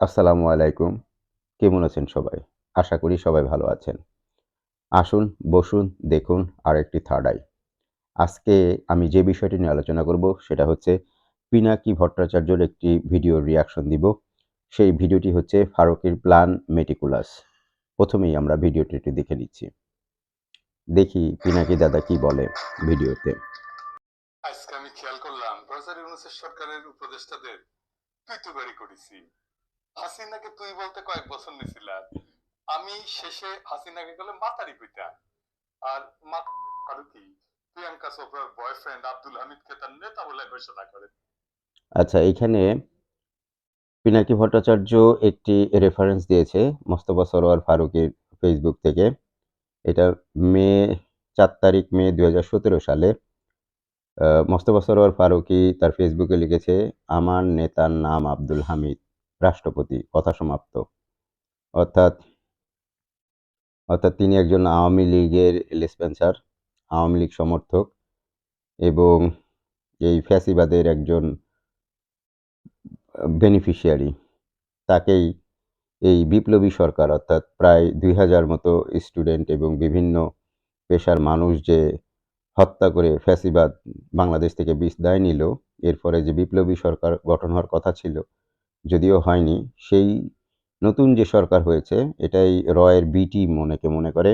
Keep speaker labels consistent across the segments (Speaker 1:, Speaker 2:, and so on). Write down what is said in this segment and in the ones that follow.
Speaker 1: আসসালামু আলাইকুম। কেমন আছেন সবাই? আশা করি সবাই ভালো আছেন। আসুন, বসুন, দেখুন আর একটি থার্ড আই আজকে আমি যে বিষয়টি নিয়ে আলোচনা করব সেটা হচ্ছে পিনাকি ভট্টাচার্যর একটি ভিডিও রিয়াকশন দিব। সেই ভিডিওটি হচ্ছে ফারুকের প্ল্যান মেটিকুলাস প্রথমেই আমরা ভিডিওটি একটু দেখে নিচ্ছি। দেখি পিনাকি দাদা কি বলে ভিডিওতে
Speaker 2: আজকে আমি খেয়াল করলাম সরকারের উপদেষ্টাদের তুই তো বাড়ি করেছি হাসিনাকে তুই বলতে কয়েক বছর নিছিল আমি শেষে হাসিনাকে গেলে মাতারি পিটা আর মা আরও কি? প্রিয়াঙ্কা চোপড়ার বয়ফ্রেন্ড আব্দুল হামিদকে তার নেতা বলে ঘোষণা করে।
Speaker 1: আচ্ছা এখানে পিনাকি ভট্টাচার্য একটি রেফারেন্স দিয়েছে মোস্তফা সরোয়ার ফারুকের ফেসবুক থেকে। এটা মে, চার তারিখ মে দু হাজার সতেরো সালে। মোস্তফা সরোয়ার ফারুকি তার ফেসবুকে লিখেছে, আমার নেতার নাম আব্দুল হামিদ। রাষ্ট্রপতি, কথা সমাপ্ত। অর্থাৎ অর্থাৎ তিনি একজন আওয়ামী লীগের লেসপেন্সার আওয়ামী লীগ সমর্থক এবং এই ফ্যাসিবাদের একজন বেনিফিশিয়ারি। তাকেই এই বিপ্লবী সরকার, অর্থাৎ প্রায় দুই হাজার মতো স্টুডেন্ট এবং বিভিন্ন পেশার মানুষ যে হত্যা করে ফ্যাসিবাদ বাংলাদেশ থেকে বিদায় নিল, এরপরে যে বিপ্লবী সরকার গঠন হওয়ার কথা ছিল যদিও হয়নি, সেই নতুন যে সরকার হয়েছে, এটাই রয়ের বিটি মনেকে মনে করে।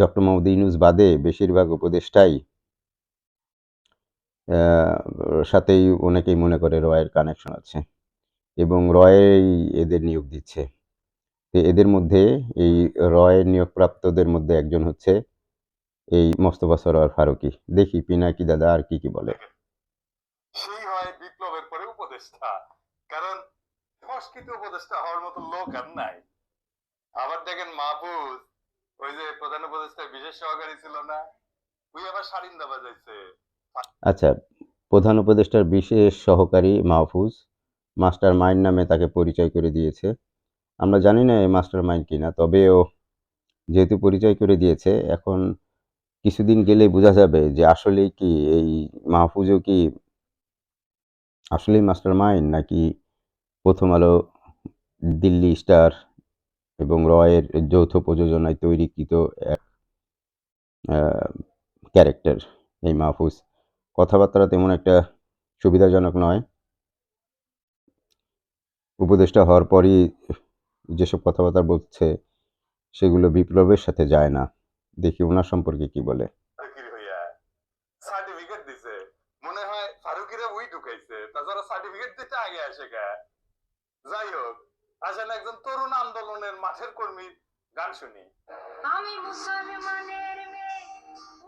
Speaker 1: ডক্টর মোহাম্মদ ইউনুস বাদে বেশিরভাগ উপদেষ্টাই সাথেই অনেকেই মনে করে রয়ের কানেকশন আছে এবং রয়েই এদের নিয়োগ দিচ্ছে। এদের মধ্যে এই রয়ের নিয়োগপ্রাপ্তদের মধ্যে একজন হচ্ছে এই মোস্তফা সরোয়ার ফারুকি। দেখি, পিনাকি দাদা আর কি কি বলে?
Speaker 2: সেই হয় বিপ্লবের পরে উপদেষ্টা। সংস্কৃত উপদেষ্টা হওয়ার মতো লোক আর নাই। আবার দেখেন মাহফুজ, ওই যে প্রধান উপদেষ্টা বিশেষ সহকারী ছিল না ওই আবার সারিন্দা বাজাইছে
Speaker 1: আচ্ছা প্রধান উপদেষ্টার বিশেষ সহকারী মাহফুজ, মাস্টার মাইন্ড নামে তাকে পরিচয় করে দিয়েছে। আমরা জানি না এই মাস্টার মাইন্ড কিনা ও যেহেতু পরিচয় করে দিয়েছে, এখন কিছুদিন গেলেই বোঝা যাবে যে আসলে কি এই মাহফুজও কি আসলেই মাস্টার মাইন্ড নাকি প্রথম আলো, দিল্লি স্টার এবং রয়ের যৌথ প্রযোজনায় তৈরিকৃত এক ক্যারেক্টার এই মাহফুজ। কথাবার্তা তেমন একটা সুবিধাজনক নয়। উপদেষ্টা হওয়ার পরই যেসব কথাবার্তা বলছে, সেগুলো বিপ্লবের সাথে যায় না। দেখি ওনার সম্পর্কে কি বলে।
Speaker 2: সার্টিফিকেট দিছে। মনে হয় ফারুকিরে ঢুকাইছে। তাছাড়া সার্টিফিকেট দিতে আগে আসে কে? যাই হোক আসেন একজন তরুণ আন্দোলনের মাঠের কর্মীর গান শুনি।
Speaker 3: আমি মুসলমানের মেয়ে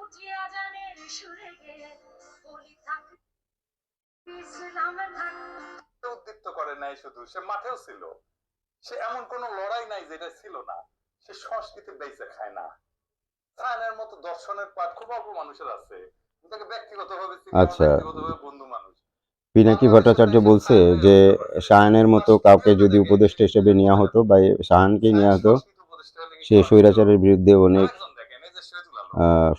Speaker 3: উঠিয়া জানের সুরে বলি থাক ইসলামে থাক।
Speaker 2: উদ্দীপ্ত করে নাই শুধু সে মাঠেও ছিল। সে এমন কোন লড়াই নাই যেটা ছিল না। সে সংস্কৃতি বেঁচে খায় না। সায়নের মতো দর্শনের পাঠ খুব অল্প মানুষের আছে। তাকে ব্যক্তিগতভাবে চিনি, আমার
Speaker 1: আচ্ছা।
Speaker 2: ব্যক্তিগতভাবে বন্ধু মানুষ।
Speaker 1: পিনাকি ভট্টাচার্য বলছে যে শাহানের মতো কাউকে যদি উপদেষ্টা হিসেবে নেওয়া হতো বা শাহানকেই নেওয়া হতো, সে স্বৈরাচারের বিরুদ্ধে অনেক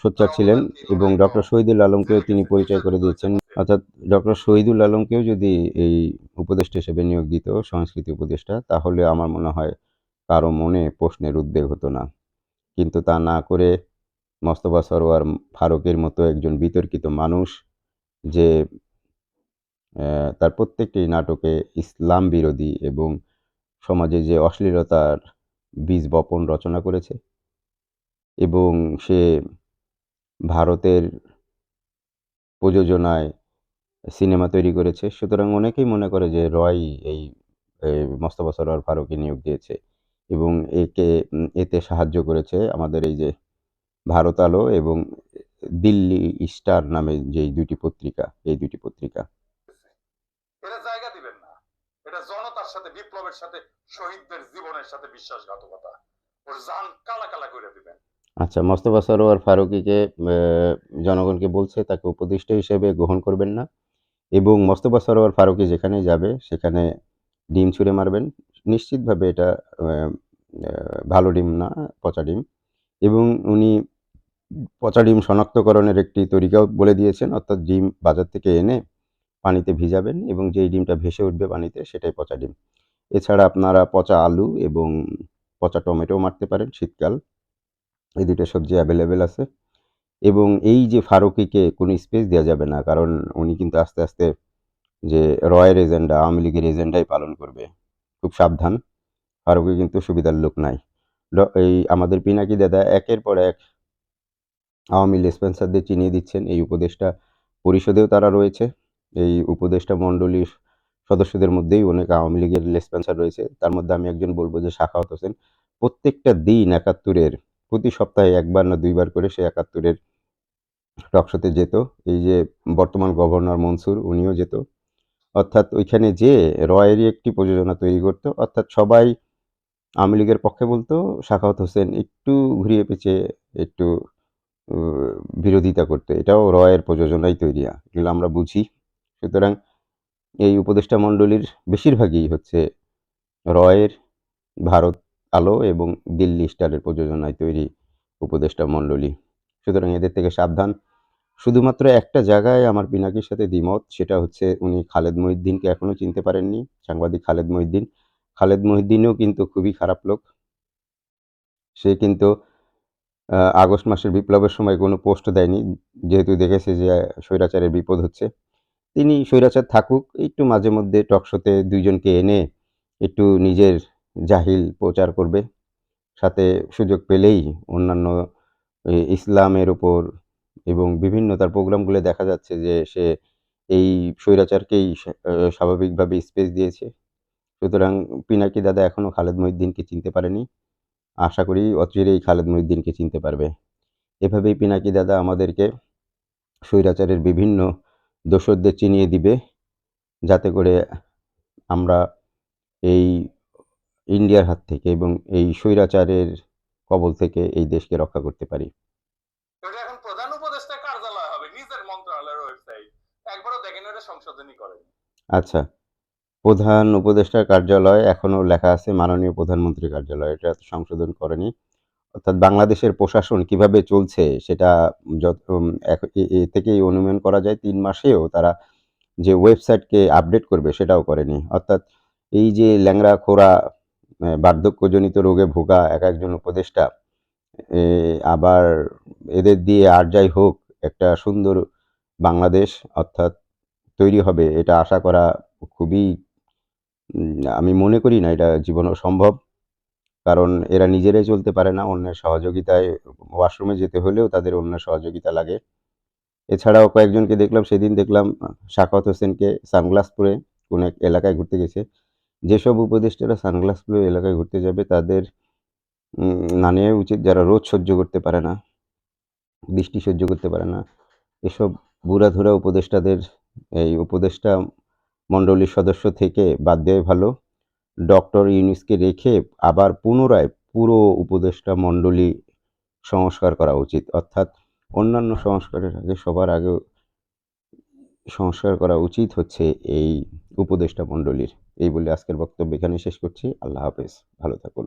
Speaker 1: সোচ্চার ছিলেন এবং ডক্টর শহীদুল আলমকেও তিনি পরিচয় করে দিয়েছেন। অর্থাৎ ডক্টর শহীদুল আলমকেও যদি এই উপদেষ্টা হিসেবে নিয়োগ দিত, সংস্কৃতি উপদেষ্টা, তাহলে আমার মনে হয় কারও মনে প্রশ্নের উদ্বেগ হতো না। কিন্তু তা না করে মস্তফা সরোয়ার ফারুকের মতো একজন বিতর্কিত মানুষ যে তার প্রত্যেকটি নাটকে ইসলাম বিরোধী এবং সমাজে যে অশ্লীলতার বীজ বপন রচনা করেছে এবং সে ভারতের প্রযোজনায় সিনেমা তৈরি করেছে, সুতরাং অনেকেই মনে করে যে রয় এই মোস্তফা সরোয়ার ফারুকী নিয়োগ দিয়েছে এবং একে, এতে সাহায্য করেছে আমাদের এই যে ভারত আলো এবং দিল্লি স্টার নামে যেই দুটি পত্রিকা, এই দুটি পত্রিকা
Speaker 2: এটা জায়গা দিবেন না এটা সাথে, বিপ্লবের সাথে, শহীদদের জীবনের সাথে বিশ্বাসঘাতকতা। ওর জান কালা কালা করে দিবেন।
Speaker 1: আচ্ছা মোস্তফা সরোয়ার ফারুকীকে জনগণকে বলছে, তাকে উপদেষ্টা হিসেবে গ্রহণ করবেন না। এবং মোস্তফা সরোয়ার ফারুকী যেখানে যাবে, সেখানে ডিম ছুঁড়ে মারবেন। নিশ্চিতভাবে এটা ভালো ডিম না, পচা ডিম। এবং উনি পচা ডিম শনাক্তকরণের একটি তরিকাও বলে দিয়েছেন, অর্থাৎ ডিম বাজার থেকে এনে পানিতে ভিজাবেন এবং যেই ডিমটা ভেসে উঠবে পানিতে সেটাই পচা ডিম। এছাড়া আপনারা পচা আলু এবং পচা টমেটো মারতে পারেন শীতকাল। এই দুটো সবজি অ্যাভেলেবেল আছে। এবং এই যে ফারুকিকে কোনো স্পেস দেওয়া যাবে না, কারণ উনি কিন্তু আস্তে আস্তে যে রয়ের এজেন্ডা আওয়ামী লীগের এজেন্ডাই পালন করবে। খুব সাবধান। ফারুকি কিন্তু সুবিধার লোক নাই। এই আমাদের পিনাকি দাদা একের পর এক আওয়ামী লেসপেন্সারদের চিনিয়ে দিচ্ছেন। এই উপদেশটা পরিষদেও তারা রয়েছে। এই উপদেষ্টা মণ্ডলীর সদস্যদের মধ্যেই অনেক আওয়ামী লীগের লেসপেন্সার রয়েছে। তার মধ্যে আমি একজন বলব যে শাখাওয়াত হোসেন, প্রত্যেকটা দিন একাত্তরের, প্রতি সপ্তাহে একবার না দুইবার করে সে একাত্তরের টকশোতে যেত। এই যে বর্তমান গভর্নর মনসুর, উনিও যেত। অর্থাৎ ওইখানে যে রয়েরই একটি প্রযোজনা তৈরি করতো। অর্থাৎ সবাই আওয়ামী লীগের পক্ষে বলতো, শাখাওয়াত হোসেন একটু ঘুরিয়ে পেঁচিয়ে একটু বিরোধিতা করতো। এটাও রয়ের প্রযোজনাই তৈরি এগুলো আমরা বুঝি। সুতরাং এই উপদেষ্টা মণ্ডলীর বেশিরভাগই হচ্ছে রয়ের ভারত আলো এবং দিল্লি স্টারের প্রযোজনায় তৈরি উপদেষ্টা মণ্ডলী। সুতরাং এদের থেকে সাবধান। শুধুমাত্র একটা জায়গায় আমার পিনাকির সাথে দ্বিমত, সেটা হচ্ছে উনি খালেদ মহিউদ্দিনকে এখনও চিনতে পারেননি, সাংবাদিক খালেদ মহিউদ্দিন। খালেদ মহিউদ্দিনও কিন্তু খুবই খারাপ লোক। সে কিন্তু আগস্ট মাসের বিপ্লবের সময় কোনো পোস্ট দেয়নি, যেহেতু দেখেছে যে, স্বৈরাচারের বিপদ হচ্ছে। তিনি স্বৈরাচার থাকুক, একটু মাঝে মধ্যে টকশোতে দুইজনকে এনে একটু নিজের জাহিল প্রচার করবে। সাথে সুযোগ পেলেই অন্যান্য ইসলামের উপর এবং বিভিন্ন তার প্রোগ্রামগুলো দেখা যাচ্ছে যে সে এই স্বৈরাচারকেই স্বাভাবিকভাবে স্পেস দিয়েছে। সুতরাং পিনাকি দাদা এখনও খালেদ মহিউদ্দিনকে চিনতে পারেনি। আশা করি অচিরেই খালেদ মহিউদ্দিনকে চিনতে পারবে। এভাবেই পিনাকি দাদা আমাদেরকে স্বৈরাচারের বিভিন্ন দোসরদের চিনিয়ে দিবে যাতে করে আমরা এই ইন্ডিয়ার হাত থেকে এবং এই স্বৈরাচারের কবল থেকে এই দেশকে রক্ষা করতে পারি। আচ্ছা প্রধান উপদেষ্টার কার্যালয় এখনও লেখা আছে মাননীয় প্রধানমন্ত্রী কার্যালয় এটা সংশোধন করেনি। অর্থাৎ বাংলাদেশের প্রশাসন কীভাবে চলছে সেটা এ থেকেই অনুমান করা যায়। তিন মাসেও তারা যে ওয়েবসাইটকে আপডেট করবে সেটাও করেনি। অর্থাৎ এই যে ল্যাংড়া খোরা বার্ধক্যজনিত রোগে ভোগা এক একজন উপদেষ্টা আবার এদের দিয়ে আর যাই হোক একটা সুন্দর বাংলাদেশ অর্থাৎ তৈরি হবে, এটা আশা করা খুবই আমি মনে করি না এটা জীবনেও সম্ভব। কারণ এরা নিজেরাই চলতে পারে না, অন্যের সহযোগিতায় ওয়াশরুমে যেতে হলেও তাদের অন্যের সহযোগিতা লাগে। এছাড়াও কয়েকজনকে দেখলাম, সেদিন দেখলাম শাকত হোসেনকে সানগ্লাস পরে কোনো এক এলাকায় ঘুরতে গেছে। যেসব উপদেষ্টারা সানগ্লাস পরে এলাকায় ঘুরতে যাবে, তাদের না নেওয়া উচিত। যারা রোদ সহ্য করতে পারে না, বৃষ্টি সহ্য করতে পারে না, এসব বুড়াধুরা উপদেষ্টাদের, এই উপদেষ্টা মণ্ডলীর সদস্য থেকে বাদ দেওয়াই ভালো। ডক্টর ইউনিসকে রেখে আবার পুনরায় পুরো উপদেষ্টা মণ্ডলী সংস্কার করা উচিত। অর্থাৎ অন্যান্য সংস্কারের আগে, সবার আগে সংস্কার করা উচিত হচ্ছে এই উপদেষ্টা মণ্ডলীর। এই বলে আজকের বক্তব্য এখানে শেষ করছি। আল্লাহ হাফেজ। ভালো থাকুন।